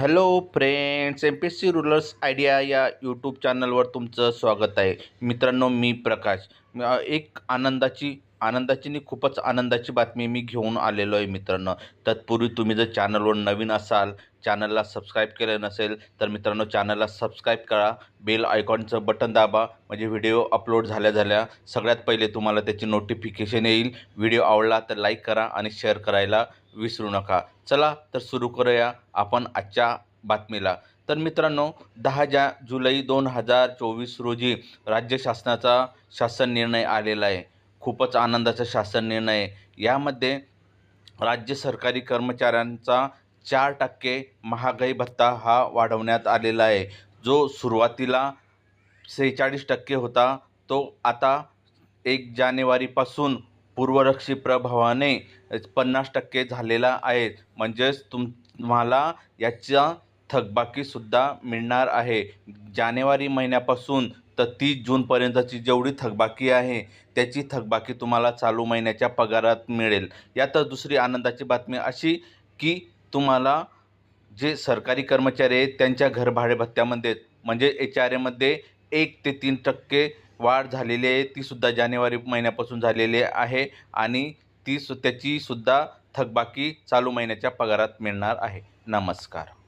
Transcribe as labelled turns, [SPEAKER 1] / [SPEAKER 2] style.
[SPEAKER 1] Hello friends M P S C rulers idea या YouTube चॅनलवर तुमचं स्वागत आहे. मित्रांनो मी प्रकाश. एक आनंदाची आनंदाची आणि खूपच आनंदाची बातमी मी घेऊन आलेलो आहे मित्रांनो. तत्पूर्वी तुम्ही जर चॅनलवर नवीन असाल चॅनलला सबस्क्राईब केलं नसेल तर मित्रांनो चॅनलला सबस्क्राईब करा. बेल आयकॉनचं बटन दाबा. म्हणजे व्हिडिओ अपलोड झाल्या झाल्या सगळ्यात पहिले तुम्हाला त्याची नोटिफिकेशन येईल. व्हिडिओ आवडला तर लाईक करा आणि शेअर करायला. विसरू नका. चला तर सुरू करूया आपण आजच्या बातमीला. तर मित्रांनो दहा जा जुलै दोन हजार चोवीस रोजी राज्य शासनाचा शासन निर्णय आलेला आहे खूपच आनंदाचा शासन निर्णय यामध्ये राज्य सरकारी कर्मचाऱ्यांचा चार टक्के महागाई भत्ता हा वाढवण्यात आलेला आहे. जो सुरुवातीला सेहेचाळीस टक्के होता तो आता एक जानेवारीपासून पूर्वरक्षी प्रभावाने पन्नास टक्के झालेला आहे. म्हणजेच तुम तुम्हाला याच्या थकबाकीसुद्धा मिळणार आहे. जानेवारी महिन्यापासून तर तीस जूनपर्यंतची जेवढी थकबाकी आहे त्याची थकबाकी तुम्हाला चालू महिन्याच्या पगारात मिळेल. यातच दुसरी आनंदाची बातमी अशी की तुम्हाला जे सरकारी कर्मचारी आहेत त्यांच्या घरभाडे भत्त्यामध्ये म्हणजे एच आर एमध्ये एक ते तीन टक्के वाढ झालेली आहे. तीसुद्धा जानेवारी महिन्यापासून झालेली आहे आणि ती सु त्याचीसुद्धा थकबाकी चालू महिन्याच्या पगारात मिळणार आहे. नमस्कार.